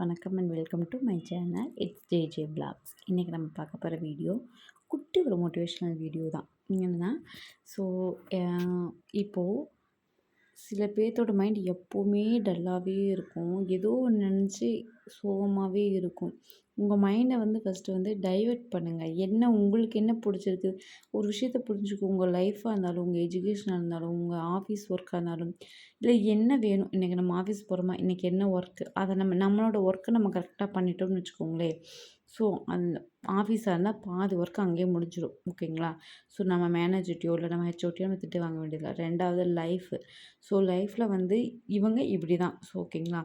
வணக்கம் and welcome to my channel it's J J blogs இன்றைக்கி நம்ம பார்க்க போகிற வீடியோ குட்டி ஒரு மோட்டிவேஷ்னல் வீடியோ தான். என்னென்னா ஸோ இப்போது சில பேர்த்தோட மைண்ட் எப்போவுமே டல்லாகவே இருக்கும். ஏதோ ஒன்று நினச்சி சோகமாகவே இருக்கும். உங்கள் மைண்டை வந்து ஃபஸ்ட்டு வந்து டைவர்ட் பண்ணுங்கள் என்ன உங்களுக்கு என்ன பிடிச்சிருக்கு? ஒரு விஷயத்த புரிஞ்சுக்கோ உங்கள் லைஃப்பாக இருந்தாலும் உங்கள் எஜுகேஷனாக இருந்தாலும் உங்கள் ஆஃபீஸ் ஒர்க்காக இருந்தாலும் இல்லை என்ன வேணும்? இன்றைக்கி நம்ம ஆஃபீஸ் போகிறோமா இன்றைக்கி என்ன ஒர்க்கு அதை நம்ம நம்மளோட ஒர்க்கை நம்ம கரெக்டாக பண்ணிட்டோம்னு வச்சுக்கோங்களேன். ஸோ அந்த ஆஃபீஸாக இருந்தால் பாதி ஒர்க் அங்கேயே முடிஞ்சிடும் ஓகேங்களா ஸோ நம்ம மேனேஜர்ட்டியோ இல்லை நம்ம ஹெச்ஓட்டியோ நம்ம திட்டு வாங்க வேண்டியதில்லை ரெண்டாவது லைஃபு ஸோ லைஃப்பில் வந்து இவங்க இப்படி தான் ஸோ ஓகேங்களா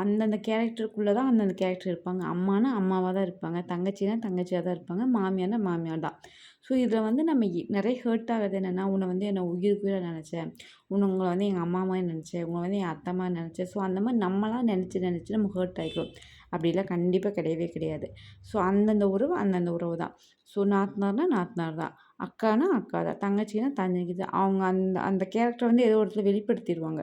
அந்தந்த கேரக்டருக்குள்ளே தான் அந்தந்த கேரக்டர் இருப்பாங்க. அம்மானா அம்மாவாக தான் இருப்பாங்க. தங்கச்சினா தங்கச்சியாக தான் இருப்பாங்க. மாமியார்னா மாமியார் தான். ஸோ இதில் வந்து நம்ம நிறைய ஹர்ட் ஆகுது என்னென்னா உன்னை வந்து என்னை உயிருக்குள்ள நினச்சேன். உன்னை உங்களை வந்து எங்கள் அம்மா மாதிரி நினச்சேன். உங்களை வந்து என் அத்தம்மா நினச்சேன். ஸோ அந்த மாதிரி நம்மளாம் நினச்சி நினச்சி நம்ம ஹர்ட் ஆகிக்கிறோம் அப்படிலாம் கண்டிப்பாக கிடையவே கிடையாது. ஸோ அந்தந்த உறவு அந்தந்த உறவு தான். ஸோ நாத்தனார்னா நாத்தனார் தான். அக்கானா அக்கா தான். தங்கச்சினா தங்கச்சி தான். அவங்க அந்த அந்த கேரக்டர் வந்து ஏதோ ஒரு இடத்துல வெளிப்படுத்திடுவாங்க.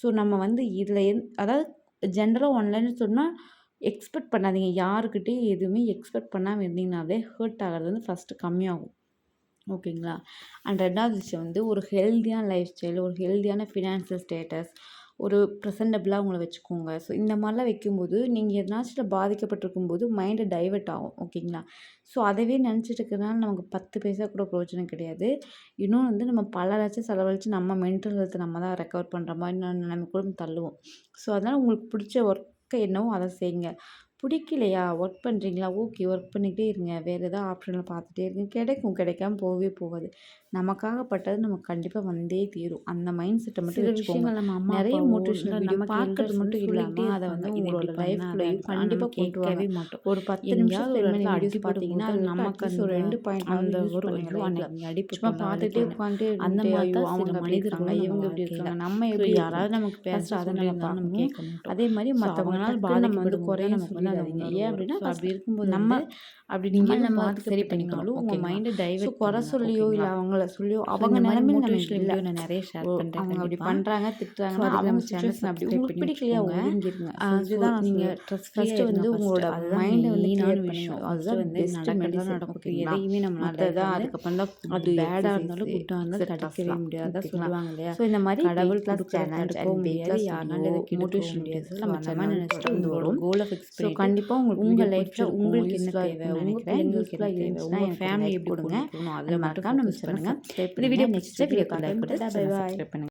ஸோ நம்ம வந்து இதில் எந் அதாவது ஜென்ரலாக ஆன்லைன்னு சொன்னால் எக்ஸ்பெக்ட் பண்ணாதீங்க. யாருக்கிட்டேயும் எதுவுமே எக்ஸ்பெக்ட் பண்ணாமல் இருந்தீங்கனாவே ஹர்ட் ஆகிறது வந்து ஃபஸ்ட்டு கம்மியாகும். ஓகேங்களா? அண்ட் ரெண்டாவது விஷயம் வந்து ஒரு ஹெல்த்தியான லைஃப் ஸ்டைல் ஒரு ஹெல்த்தியான ஃபினான்ஷியல் ஸ்டேட்டஸ் ஒரு ப்ரெசன்டபிளாக உங்களை வச்சுக்கோங்க. ஸோ இந்த மாதிரிலாம் வைக்கும்போது நீங்கள் எதனாச்சும் பாதிக்கப்பட்டிருக்கும் போது மைண்டு டைவெர்ட் ஆகும். ஓகேங்களா? ஸோ அதவே நினச்சிட்டு இருக்கிறதுனால நமக்கு பத்து பைசா கூட பிரயோஜனம் கிடையாது. இன்னும் வந்து நம்ம பல லட்சம் செலவழித்து நம்ம மென்டல் ஹெல்த்தை நம்ம தான் ரெக்கவர் பண்ணுற மாதிரி நம்ம கூட தள்ளுவோம். ஸோ அதனால் உங்களுக்கு பிடிச்ச ஒர்க்கை என்னவோ அதை செய்யுங்க. பிடிக்கலையா? ஒர்க் பண்ணுறீங்களா ஓகே ஒர்க் பண்ணிக்கிட்டே இருங்க. வேறு ஏதாவது ஆப்ஷனில் பார்த்துட்டே இருங்க. கிடைக்கும் கிடைக்காம போகவே போகாது. நமக்காகப்பட்டது நமக்கு கண்டிப்பாக வந்தே தீரும். அந்த மைண்ட் செட்டை மட்டும் நம்ம அம்மா நிறைய மோட்டிவேஷனல் நம்ம பார்க்கறது மட்டும் இல்லாமல் அதை வந்து உங்களோட லைஃப்லையும் கண்டிப்பாக கேட்கவே மாட்டோம். ஒரு பத்து நிமிஷம் ஒரு அடிச்சு பார்த்தீங்கன்னா அது நமக்கு ஒரு ரெண்டு பாயிண்ட் அந்த ஒரு அடிப்பு சும்மா பார்த்துட்டே உட்காந்து அந்த மாதிரி அவங்க மனிதர்கள் இவங்க எப்படி இருக்காங்க. நம்ம எப்படி யாராவது நமக்கு பேசுகிற அதை நம்ம அதே மாதிரி மற்றவங்களால பாதிக்கப்படும் குறைய நமக்கு வந்து பண்ணாதீங்க ஏன் அப்படின்னா அப்படி இருக்கும்போது நம்ம அப்படி நீங்கள் நம்ம சரி பண்ணிக்கணும். உங்கள் மைண்டை டைவர்ட் குறை சொல்லியோ இல்லை அவங்கள சொல்லியோ அவங்க நிலைமையில நம்ம இல்லை. நான் நிறைய ஷேர் பண்ணுறேன் அவங்க அப்படி பண்ணுறாங்க திட்டுறாங்க அவங்க சேனல்ஸ் அப்படி உங்களுக்கு பிடிக்கலையா ஒதுங்கிருங்க. அதுதான் நீங்கள் ஃபஸ்ட்டு வந்து உங்களோட மைண்டை வந்து கிளியர் பண்ணிக்கணும் அதுதான் வந்து நடக்கிறது நடக்கும் எதையுமே நம்ம அதுதான் அதுக்கப்புறம் தான் அது பேடாக இருந்தாலும் குட்டாக இருந்தாலும் தடுக்கவே முடியாது சொல்லுவாங்க இல்லையா? ஸோ இந்த மாதிரி கடவுள் கிளாஸ் சேனல் முடியாது. யாருனாலும் மோட்டிவேஷன் முடியாது. நம்ம நினச்சிட்டு உங்களோட கோலை ஃபிக்ஸ் பண்ணி கண்டிப்பாக உங்களுக்கு உங்கள் லைஃப்பில் உங்களுக்கு என்ன தேவை நினைக்கிறேன் எங்களுக்கு என்ன தேவை ஃபேமிலி எப்படி கொடுங்க அதில் மறக்காம நம்ம சொல்லுங்கள் இந்த வீடியோ நெக்ஸ்ட் வீடியோ பார்க்கலாம் பண்ணுங்கள்